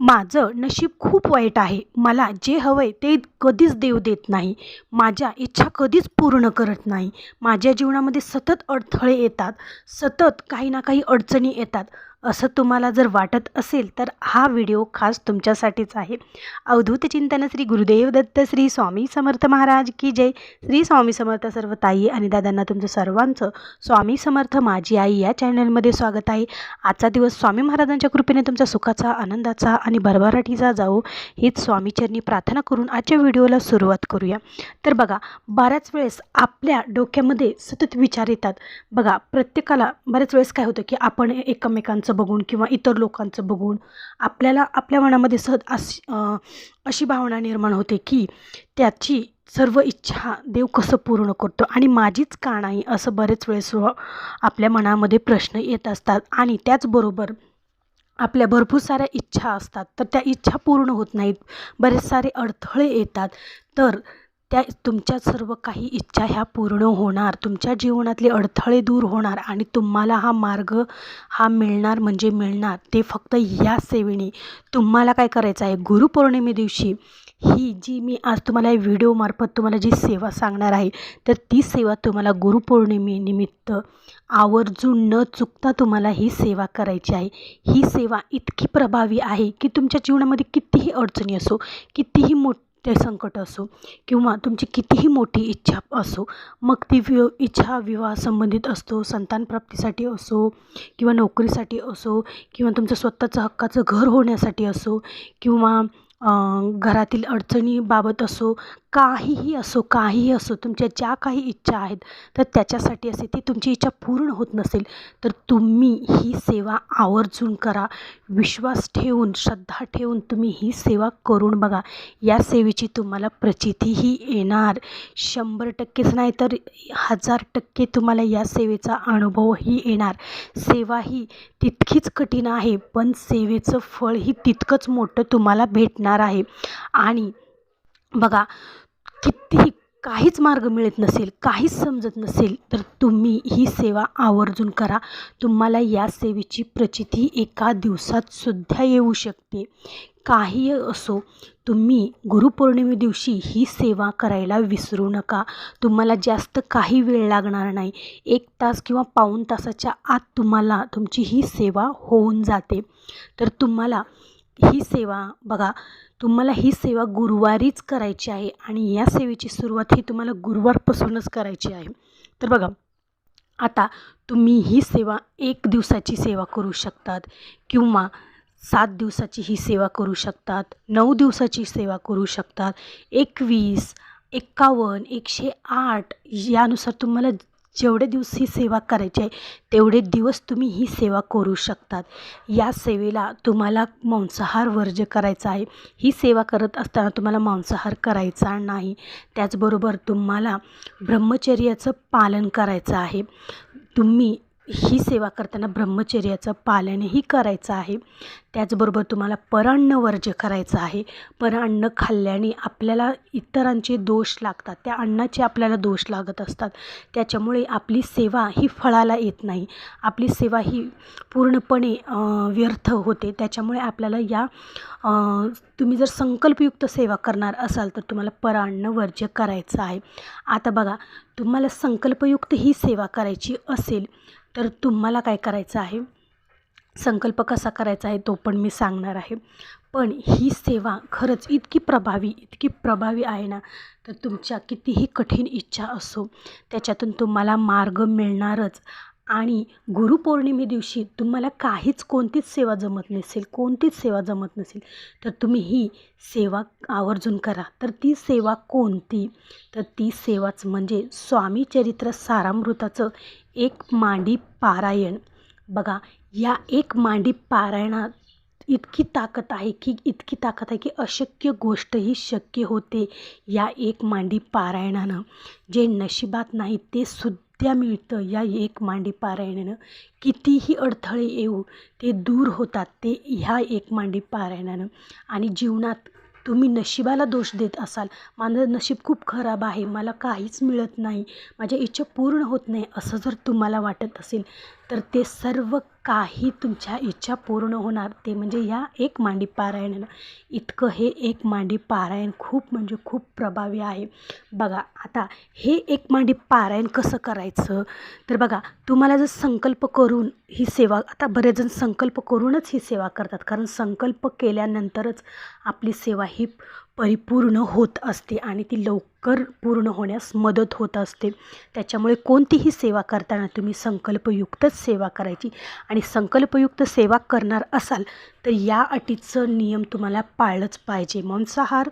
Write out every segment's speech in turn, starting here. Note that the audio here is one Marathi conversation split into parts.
माझं नशीब खूप वाईट आहे. मला जे हवं आहे ते कधीच देव देत नाही. माझ्या इच्छा कधीच पूर्ण करत नाही. माझ्या जीवनामध्ये सतत अडथळे येतात. सतत काही ना काही अडचणी येतात. असं तुम्हाला जर वाटत असेल तर हा व्हिडिओ खास तुमच्यासाठीच आहे. अवधूत चिंतन श्री गुरुदेव दत्त श्री स्वामी समर्थ महाराज की जय. श्री स्वामी समर्थ सर्व ताई आणि दादांना तुमचं सर्वांचं स्वामी समर्थ माझी आई या चॅनलमध्ये स्वागत आहे. आजचा दिवस स्वामी महाराजांच्या कृपेने तुमचा सुखाचा आनंदाचा आणि भरभराटीचा जाओ हीच स्वामीचरणी प्रार्थना करून आजच्या व्हिडिओला सुरुवात करूया. तर बघा बऱ्याच वेळेस आपल्या डोक्यामध्ये सतत विचार येतात. बघा प्रत्येकाला बऱ्याच वेळेस काय होतं की आपण एकमेकांचं बघून किंवा इतर लोकांचं बघून आपल्याला आपल्या मनामध्ये सहज अशी अशी भावना निर्माण होते की त्याची सर्व इच्छा देव कसं पूर्ण करतो आणि माझीच का नाही असं बरेच वेळेस हो, आपल्या मनामध्ये प्रश्न येत असतात. आणि त्याचबरोबर आपल्या भरपूर साऱ्या इच्छा असतात. तर त्या इच्छा पूर्ण होत नाहीत. बरेच सारे अडथळे येतात. तर त्या तुमच्या सर्व काही इच्छा ह्या पूर्ण होणार. तुमच्या जीवनातले अडथळे दूर होणार आणि तुम्हाला हा मार्ग हा मिळणार म्हणजे मिळणार. ते फक्त या सेवेने. तुम्हाला काय करायचं आहे? गुरुपौर्णिमे दिवशी ही जी मी आज तुम्हाला व्हिडिओमार्फत तुम्हाला जी सेवा सांगणार आहे तर ती सेवा तुम्हाला गुरुपौर्णिमेनिमित्त आवर्जून न चुकता तुम्हाला ही सेवा करायची आहे. ही सेवा इतकी प्रभावी आहे की तुमच्या जीवनामध्ये कितीही अडचणी असो कितीही मोठ ते संकट असो किंवा तुमची कितीही मोठी इच्छा असो मग ती वि इच्छा विवाह संबंधित असतो संतानप्राप्तीसाठी असो किंवा नोकरीसाठी असो किंवा तुमचं स्वतःचं हक्काचं घर होण्यासाठी असो किंवा घरातील अडचणीबाबत असो काहीही असो काहीही असो तुमच्या ज्या काही इच्छा आहेत तर त्याच्यासाठी असे ती तुमची इच्छा पूर्ण होत नसेल तर तुम्ही ही सेवा आवर्जून करा. विश्वास ठेवून श्रद्धा ठेवून तुम्ही ही सेवा करून बघा. या सेवेची तुम्हाला प्रचितीही येणार. शंभर टक्केच नाही तर हजार टक्के तुम्हाला या सेवेचा अनुभवही येणार. सेवा ही तितकीच कठीण आहे पण सेवेचं फळही तितकंच मोठं तुम्हाला भेटणार आहे. आणि बघा कितीही काहीच मार्ग मिळत नसेल काहीच समजत नसेल तर तुम्ही ही सेवा आवर्जून करा. तुम्हाला या सेवेची प्रचिती एका दिवसात सुद्धा येऊ शकते. काही असो तुम्ही गुरुपौर्णिमे दिवशी ही सेवा करायला विसरू नका. तुम्हाला जास्त काही वेळ लागणार नाही. एक तास किंवा पाऊण तासाच्या आत तुम्हाला तुमची ही सेवा होऊन जाते. तर तुम्हाला ही सेवा बघा तुम्हाला ही सेवा गुरुवारीच करायची आहे आणि या सेवेची सुरुवात ही तुम्हाला गुरुवारपासूनच करायची आहे. तर बघा आता तुम्ही ही सेवा एक दिवसाची सेवा करू शकतात किंवा सात दिवसाची ही सेवा करू शकतात नऊ दिवसाची सेवा करू शकतात एकवीस एक्कावन्न एकशे आठ यानुसार तुम्हाला जेवढे दिवस ही सेवा करायची आहे तेवढे दिवस तुम्ही ही सेवा करू शकतात. या सेवेला तुम्हाला मांसाहार वर्ज्य करायचा आहे. ही सेवा करत असताना तुम्हाला मांसाहार करायचा नाही. त्याचबरोबर तुम्हाला ब्रह्मचर्याचं पालन करायचं आहे. तुम्ही ही सेवा करताना ब्रह्मचर्याचं पालनही करायचं आहे. त्याचबरोबर तुम्हाला परान्न वर्ज्य करायचं आहे. परान्न खाल्ल्याने आपल्याला इतरांचे दोष लागतात. त्या अन्नाचे आपल्याला दोष लागत असतात. त्याच्यामुळे आपली सेवा ही फळाला येत नाही. आपली सेवा ही पूर्णपणे व्यर्थ होते. त्याच्यामुळे आपल्याला या तुम्ही जर संकल्पयुक्त सेवा करणार असाल तर तुम्हाला परान्न वर्ज्य करायचं आहे. आता बघा तुम्हाला संकल्पयुक्त ही सेवा करायची असेल तर तुम्हाला काय करायचं आहे? संकल्प कसा करायचा आहे तो पण मी सांगणार आहे. पण ही सेवा खरंच इतकी प्रभावी इतकी प्रभावी आहे ना तर तुमच्या कितीही कठीण इच्छा असो त्याच्यातून तुम्हाला मार्ग मिळणारच. आणि गुरुपौर्णिमे दिवशी तुम्हाला काहीच कोणतीच सेवा जमत नसेल कोणतीच सेवा जमत नसेल तर तुम्ही ही सेवा आवर्जून करा. तर ती सेवा कोणती? तर ती सेवाच म्हणजे स्वामी चरित्र सारामृताचं एक मांडी पारायण. बघा या एक मांडी पारायणात इतकी ताकद आहे की इतकी ताकद आहे की अशक्य गोष्टही शक्य होते या एक मांडी पारायणानं. जे नशिबात नाही ते सुद्धा मिळतं या एक मांडी पारायणानं. कितीही अडथळे येऊ ते दूर होतात ते ह्या एक मांडी पारायणानं. आणि जीवनात तुम्ही नशिबाला दोष देत असाल माझं नशीब खूप खराब आहे मला काहीच मिळत नाही माझ्या इच्छा पूर्ण होत नाही असं जर तुम्हाला वाटत असेल तर ते सर्व काही तुमच्या इच्छा पूर्ण होणार ते म्हणजे या एक मांडी पारायणानं इतकं हे एक मांडी पारायण खूप म्हणजे खूप प्रभावी आहे. बघा आता हे एक मांडी पारायण कसं करायचं? तर बघा तुम्हाला जर संकल्प करून ही सेवा आता बरेच जण संकल्प करूनच ही सेवा करतात. कारण संकल्प केल्यानंतरच आपली सेवा ही परिपूर्ण होत असते आणि ती लवकर पूर्ण होण्यास मदत होत असते. त्याच्यामुळे कोणतीही सेवा करताना तुम्ही संकल्पयुक्तच सेवा करायची आणि संकल्पयुक्त सेवा करणार असाल तर या अटीचं नियम तुम्हाला पाळलंच पाहिजे. मांसाहार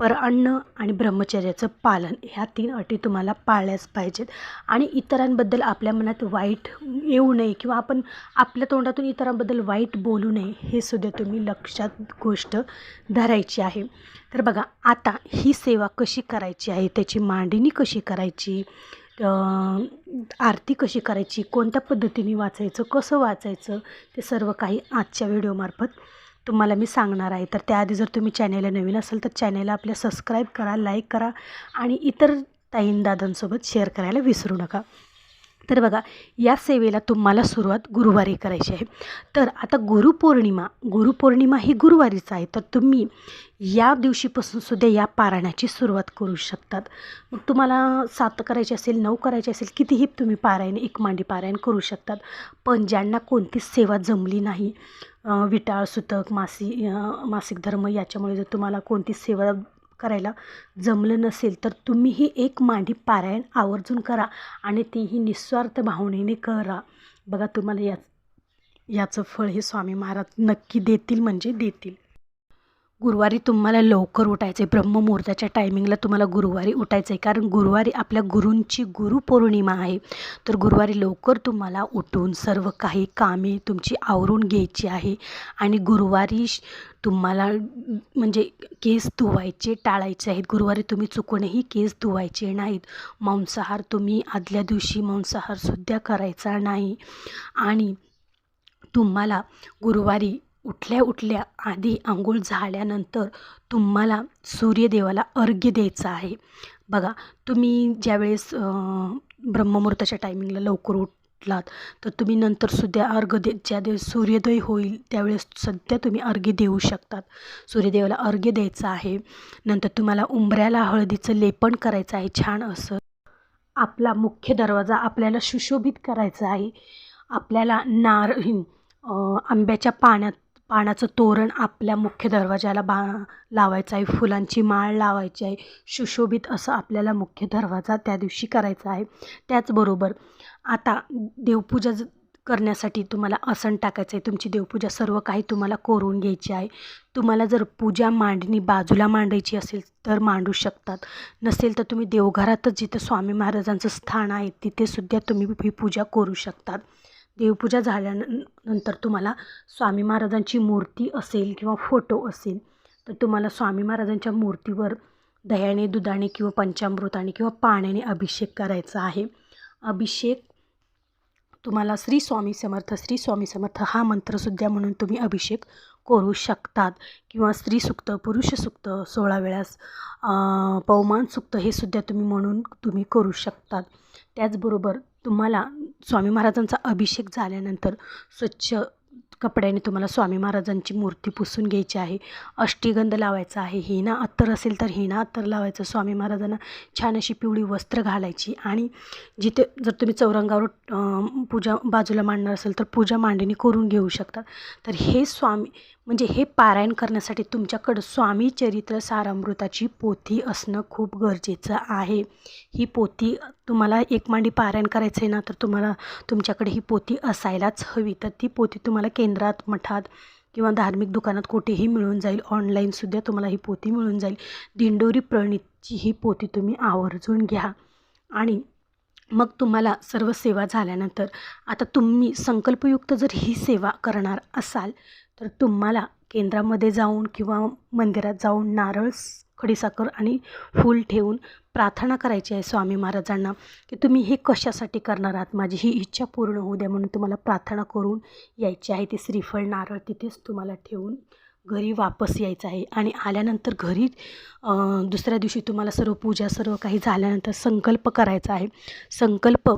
पर अन्न आणि ब्रह्मचर्याचं पालन ह्या तीन अटी तुम्हाला पाळल्याच पाहिजेत. आणि इतरांबद्दल आपल्या मनात वाईट येऊ नये किंवा आपण आपल्या तोंडातून इतरांबद्दल वाईट बोलू नये हे सुद्धा तुम्ही लक्षात गोष्ट धरायची आहे. तर बघा आता ही सेवा कशी करायची आहे त्याची मांडणी कशी करायची आरती कशी करायची कोणत्या पद्धतीने वाचायचं कसं वाचायचं ते सर्व काही आजच्या व्हिडिओमार्फत तुम्हाला मी सांगणार आहे. तर त्याआधी जर तुम्ही चॅनेलला नवीन असाल तर चॅनेलला आपल्या सबस्क्राईब करा लाईक करा आणि इतर ताईन दादांसोबत शेअर करायला विसरू नका. तर बघा या सेवेला तुम्हाला सुरुवात गुरुवारी करायची आहे. तर आता गुरुपौर्णिमा गुरुपौर्णिमा ही गुरुवारीच आहे. तर तुम्ही या दिवशीपासून सुद्धा या पारायणाची सुरुवात करू शकतात. मग तुम्हाला सात करायची असेल नऊ करायची असेल कितीही तुम्ही पारायण एक मांडी पारायण करू शकतात. पण ज्यांना कोणतीच सेवा जमली नाही विटाळ सुतक मासी मासिक धर्म याच्यामुळे जर तुम्हाला कोणतीच सेवा करायला जमलं नसेल तर तुम्हीही एक मांडी पारायण आवर्जून करा आणि तीही निस्वार्थ भावनेने करा. बघा तुम्हाला या याचं फळ हे स्वामी महाराज नक्की देतील म्हणजे देतील. गुरुवारी तुम्हाला लवकर उठायचं आहे ब्रह्ममुहूर्ताच्या टायमिंगला तुम्हाला गुरुवारी उठायचं आहे कारण गुरुवारी आपल्या गुरूंची गुरुपौर्णिमा आहे. तर गुरुवारी लवकर तुम्हाला उठून सर्व काही कामे तुमची आवरून घ्यायची आहे. आणि गुरुवारी तुम्हाला म्हणजे केस धुवायचे टाळायचे आहेत. गुरुवारी तुम्ही चुकूनही केस धुवायचे नाहीत. मांसाहार तुम्ही आदल्या दिवशी मांसाहारसुद्धा करायचा नाही. आणि तुम्हाला गुरुवारी उठल्या उठल्या आधी आंघोळ झाल्यानंतर तुम्हाला सूर्यदेवाला अर्घ्य द्यायचं आहे. बघा तुम्ही ज्यावेळेस ब्रह्ममुहूर्ताच्या टायमिंगला लवकर उठलात तर तुम्ही नंतरसुद्धा अर्घ्य दे ज्या दिवस सूर्योदय होईल त्यावेळेस सध्या तुम्ही अर्घ्य देऊ शकतात. सूर्यदेवाला अर्घ्य द्यायचं आहे. नंतर तुम्हाला उंबऱ्याला हळदीचं लेपन करायचं आहे. छान असं आपला मुख्य दरवाजा आपल्याला सुशोभित करायचा आहे. आपल्याला नार आंब्याच्या पाण्यात पानाचं तोरण आपल्या मुख्य दरवाजाला बा लावायचं आहे. फुलांची माळ लावायची आहे. सुशोभित असं आपल्याला मुख्य दरवाजा त्या दिवशी करायचा आहे. त्याचबरोबर आता देवपूजा ज करण्यासाठी तुम्हाला आसन टाकायचं आहे. तुमची देवपूजा सर्व काही तुम्हाला कोरून घ्यायची आहे. तुम्हाला जर पूजा मांडणी बाजूला मांडायची असेल तर मांडू शकतात. नसेल तर तुम्ही देवघरातच जिथं स्वामी महाराजांचं स्थान आहे तिथेसुद्धा तुम्ही ही पूजा करू शकतात. देवपूजा झाल्यानंतर तुम्हाला स्वामी महाराजांची मूर्ती असेल किंवा फोटो असेल तर तुम्हाला स्वामी महाराजांच्या मूर्तीवर दह्याने दुधाने किंवा पंचामृताने किंवा पाण्याने अभिषेक करायचा आहे. अभिषेक तुम्हाला श्री स्वामी समर्थ श्री स्वामी समर्थ हा मंत्रसुद्धा म्हणून तुम्ही अभिषेक करू शकतात. किंवा स्त्री सुक्त पुरुष सुक्त सोळा वेळास पवमान सुक्त हे सुद्धा तुम्ही म्हणून तुम्ही करू शकतात. त्याचबरोबर तुम्हाला स्वामी महाराजांचा अभिषेक झाल्यानंतर स्वच्छ कपड्याने तुम्हाला स्वामी महाराजांची मूर्ती पुसून घ्यायची आहे. अष्टीगंध लावायचा आहे. हेना अत्तर असेल तर हेना अत्तर लावायचं. स्वामी महाराजांना छान अशी पिवळी वस्त्र घालायची आणि जिथे जर तुम्ही चौरंगावर पूजा बाजूला मांडणार असेल तर पूजा मांडणी करून घेऊ शकतात तर हे स्वामी म्हणजे हे पारायण करण्यासाठी तुमच्याकडं स्वामी चरित्र सारामृताची पोथी असणं खूप गरजेचं आहे. ही पोथी तुम्हाला एक मांडी पारायण करायचं आहे ना तर तुम्हाला तुमच्याकडे ही पोथी असायलाच हवी. तर ती पोथी तुम्हाला केंद्रात मठात किंवा धार्मिक दुकानात कुठेही मिळून जाईल. ऑनलाईनसुद्धा तुम्हाला ही पोथी मिळून जाईल. दिंडोरी प्रणितची ही पोथी तुम्ही आवर्जून घ्या. आणि मग तुम्हाला सर्व सेवा झाल्यानंतर आता तुम्ही संकल्पयुक्त जर ही सेवा करणार असाल तर तुम्हाला केंद्रामध्ये जाऊन किंवा मंदिरात जाऊन नारळ खडीसाखर आणि फूल ठेवून प्रार्थना करायची आहे स्वामी महाराजांना की तुम्ही हे कशासाठी करणार आहात? माझी ही इच्छा पूर्ण होऊ द्या म्हणून तुम्हाला प्रार्थना करून यायची आहे. ते श्रीफळ नारळ तिथेच तुम्हाला ठेवून घरी वापस यायचं आहे. आणि आल्यानंतर घरी दुसऱ्या दिवशी तुम्हाला सर्व पूजा सर्व काही झाल्यानंतर संकल्प करायचा आहे. संकल्प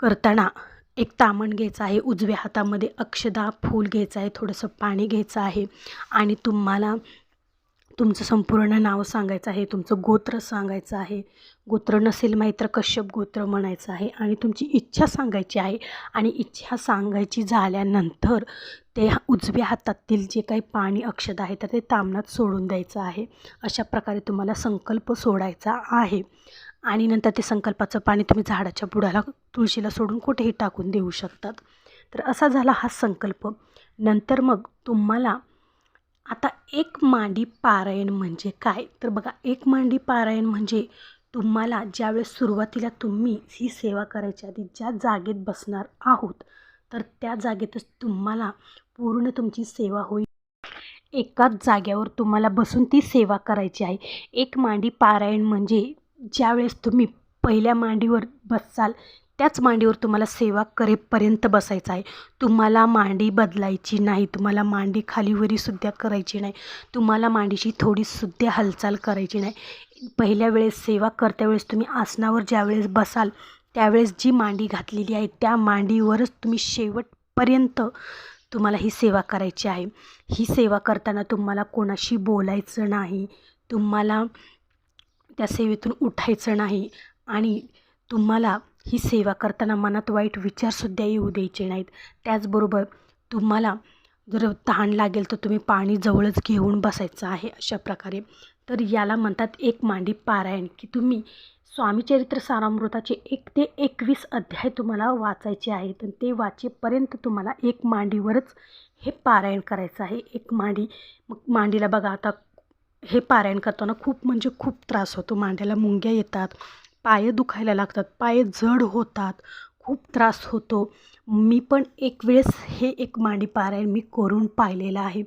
करताना एक तामण घ्यायचं आहे उजव्या हातामध्ये अक्षदा फूल घ्यायचं आहे थोडंसं पाणी घ्यायचं आहे आणि तुम्हाला तुमचं संपूर्ण नाव सांगायचं आहे तुमचं गोत्र सांगायचं आहे. गोत्र नसेल माहीत तर कश्यप गोत्र म्हणायचं आहे आणि तुमची इच्छा सांगायची आहे आणि इच्छा सांगायची झाल्यानंतर ते उजव्या हातातील जे काही पाणी अक्षद आहे तर ते तामणात सोडून द्यायचं आहे. अशा प्रकारे तुम्हाला संकल्प सोडायचा आहे. आणि नंतर ते संकल्पाचं पाणी तुम्ही झाडाच्या बुडाला तुळशीला सोडून कुठेही टाकून देऊ शकतात. तर असा झाला हा संकल्प. नंतर मग तुम्हाला आता एक मांडी पारायण म्हणजे काय? तर बघा एक मांडी पारायण म्हणजे तुम्हाला ज्यावेळेस सुरुवातीला तुम्ही ही सेवा करायच्या आधी ज्या जागेत बसणार आहोत तर त्या जागेतच तुम्हाला पूर्ण तुमची सेवा होईल. एकाच जाग्यावर तुम्हाला बसून ती सेवा करायची आहे. एक मांडी पारायण म्हणजे ज्यावेळेस तुम्ही पहिल्या मांडीवर बसाल त्याच मांडीवर तुम्हाला सेवा करेपर्यंत बसायचं आहे. तुम्हाला मांडी बदलायची नाही तुम्हाला मांडी खालीवरीसुद्धा करायची नाही तुम्हाला मांडीची थोडीसुद्धा हालचाल करायची नाही. पहिल्या वेळेस सेवा करत्या वेळेस तुम्ही आसनावर ज्यावेळेस बसाल त्यावेळेस जी मांडी घातलेली आहे त्या मांडीवरच तुम्ही शेवटपर्यंत तुम्हाला ही सेवा करायची आहे. ही सेवा करताना तुम्हाला कोणाशी बोलायचं नाही. तुम्हाला त्या सेवेतून उठायचं नाही. आणि तुम्हाला ही सेवा करताना मनात वाईट विचारसुद्धा येऊ द्यायचे नाहीत. त्याचबरोबर तुम्हाला जर तहान लागेल तर तुम्ही पाणी जवळच घेऊन बसायचं आहे अशा प्रकारे. तर याला म्हणतात एक मांडी पारायण की तुम्ही स्वामीचरित्र सारामृताचे एक ते एकवीस अध्याय तुम्हाला वाचायचे आहेत आणि ते वाचेपर्यंत तुम्हाला एक मांडीवरच हे पारायण करायचं आहे. एक मांडी मग मांडीला बघा आता हे पारायण करताना खूप म्हणजे खूप त्रास होतो. मांड्याला मुंग्या येतात पाय दुखायला लागतात पाय जड होतात खूप त्रास होतो. मी पण एक वेळेस हे एक मांडी पारायण मी करून पाहिलेलं आहे.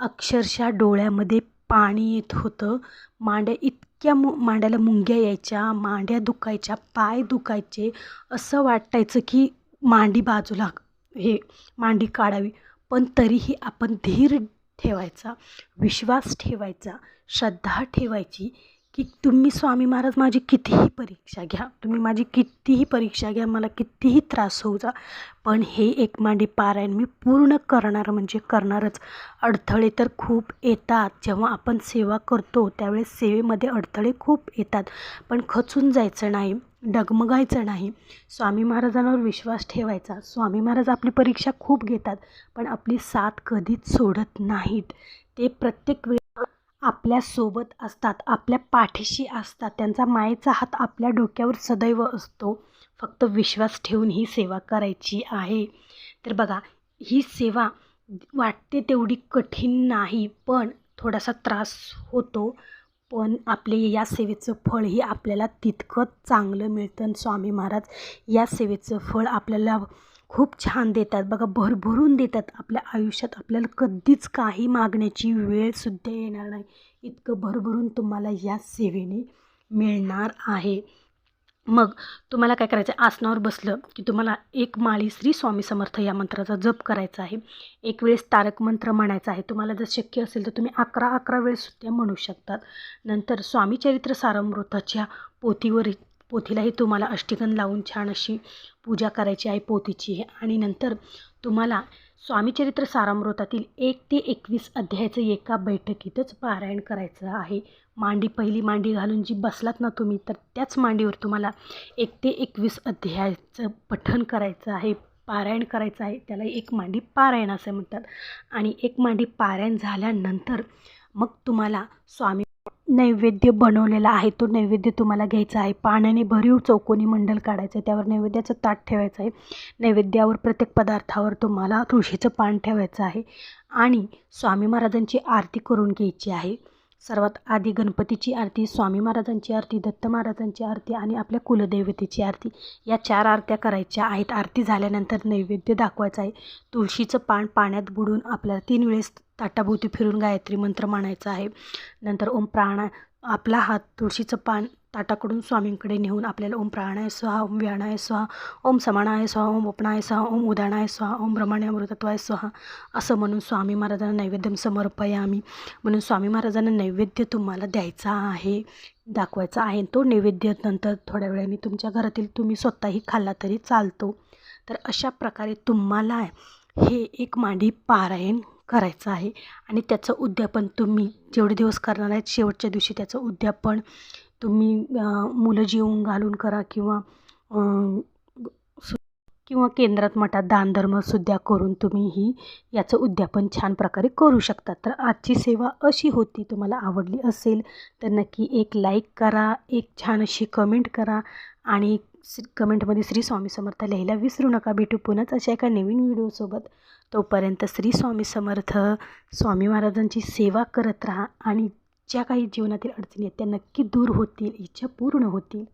अक्षरशः डोळ्यामध्ये पाणी येत होतं. मांड्या इतक्या मु मांड्याला मुंग्या यायच्या मांड्या दुखायच्या पाय दुखायचे असं वाटायचं की मांडी बाजूला हे मांडी काढावी. पण तरीही आपण धीर ठेवायचा विश्वास ठेवायचा श्रद्धा ठेवायची की तुम्ही स्वामी महाराज माझी कितीही परीक्षा घ्या तुम्ही माझी कितीही परीक्षा घ्या मला कितीही त्रास होऊ जा पण हे एक मांडी पारायण मी पूर्ण करणार म्हणजे करणारच. अडथळे तर खूप येतात. जेव्हा आपण सेवा करतो त्यावेळेस सेवेमध्ये अडथळे खूप येतात. पण खचून जायचं नाही डगमगायचं नाही. स्वामी महाराजांवर विश्वास ठेवायचा. स्वामी महाराज आपली परीक्षा खूप घेतात पण आपली साथ कधीच सोडत नाहीत. ते प्रत्येक वेळ आपल्यासोबत असतात आपल्या पाठीशी असतात. त्यांचा मायेचा हात आपल्या डोक्यावर सदैव असतो. फक्त विश्वास ठेवून ही सेवा करायची आहे. तर बघा ही सेवा वाटते तेवढी कठीण नाही पण थोडासा त्रास होतो. पण आपले या सेवेचं फळ ही आपल्याला तितकंच चांगलं मिळतं. स्वामी महाराज या सेवेचं फळ आपल्याला खूप छान देतात. बघा भरभरून देतात. आपल्या आयुष्यात आपल्याला कधीच काही मागण्याची वेळसुद्धा येणार नाही. इतकं भरभरून तुम्हाला या सेवेने मिळणार आहे. मग तुम्हाला काय करायचं? आहे आसनावर बसलं की तुम्हाला एक माळी श्री स्वामी समर्थ या मंत्राचा जप करायचा आहे. एक वेळेस तारक मंत्र म्हणायचा आहे. तुम्हाला जर शक्य असेल तर तुम्ही अकरा अकरा वेळेसुद्धा म्हणू शकतात. नंतर स्वामी चरित्र सारामृताच्या पोथीवर पोथीलाही तुम्हाला अष्टगंध लावून छान अशी पूजा करायची आहे पोथीची आणि नंतर तुम्हाला स्वामीचरित्र सारामृतातील एक ते एकवीस अध्यायाचं एका बैठकीतच पारायण करायचं आहे. मांडी पहिली मांडी घालून जी बसलात ना तुम्ही तर त्याच मांडीवर तुम्हाला एक ते एकवीस अध्यायाचं पठण करायचं आहे पारायण करायचं आहे. त्याला एक मांडी पारायण असे म्हणतात. आणि एक मांडी पारायण झाल्यानंतर मग तुम्हाला स्वामी नैवेद्य बनवलेला आहे. तो नैवेद्य तुम्हाला घ्यायचा आहे. पाण्याने भरीव चौकोनी मंडल काढायचं आहे. त्यावर नैवेद्याचं ताट ठेवायचं आहे. नैवेद्यावर प्रत्येक पदार्थावर तुम्हाला तुळशीचं पान ठेवायचं आहे. आणि स्वामी महाराजांची आरती करून घ्यायची आहे. सर्वात आधी गणपतीची आरती स्वामी महाराजांची आरती दत्त महाराजांची आरती आणि आपल्या कुलदेवतेची आरती. या चार आरत्या करायच्या आहेत. आरती झाल्यानंतर नैवेद्य दाखवायचं आहे. तुळशीचं पान पाण्यात बुडून आपल्याला तीन वेळेस ताटाभोवती फिरून गायत्री मंत्र म्हणायचा आहे. नंतर ओम प्राणा आपला हात तुळशीचं पान ताटाकडून स्वामींकडे नेऊन आपल्याला ओम प्राणाय स्वाहा ओम व्याणाय स्वाहा ओम समाणाय स्वाहा ओम ओपणाय स्वाहा ओम उदाणाय स्वाहा ओम ब्रह्मण्य मृतत्वाय स्वाहा असं म्हणून स्वामी महाराजांना नैवेद्य समर्पयामी. म्हणून स्वामी महाराजांना नैवेद्य तुम्हाला द्यायचा आहे दाखवायचा आहे. तो नैवेद्य नंतर थोड्या वेळाने तुमच्या घरातील तुम्ही स्वतःही खाल्ला तरी चालतो. तर अशा प्रकारे तुम्हाला हे एक मांडी पारायण करायचं आहे. आणि त्याचं उद्यापन तुम्ही जेवढे दिवस करणार आहेत शेवटच्या दिवशी त्याचं उद्यापन तुम्ही मुलं जेवून घालून करा किंवा किंवा केंद्रात मठात दानधर्मसुद्धा करून तुम्ही ही याचं उद्यापन छान प्रकारे करू शकता. तर आजची सेवा अशी होती तुम्हाला आवडली असेल तर नक्की एक लाईक करा एक छान अशी कमेंट करा आणि श्री कमेंटमध्ये श्री स्वामी समर्थ लिहायला विसरू नका. भेटू पुन्हाच अशा एका नवीन व्हिडिओसोबत तोपर्यंत श्री स्वामी समर्थ स्वामी महाराजांची सेवा करत राहा आणि ज्या काही जीवनातील अडचणी आहेत त्या नक्की दूर होतील इच्छा पूर्ण होतील.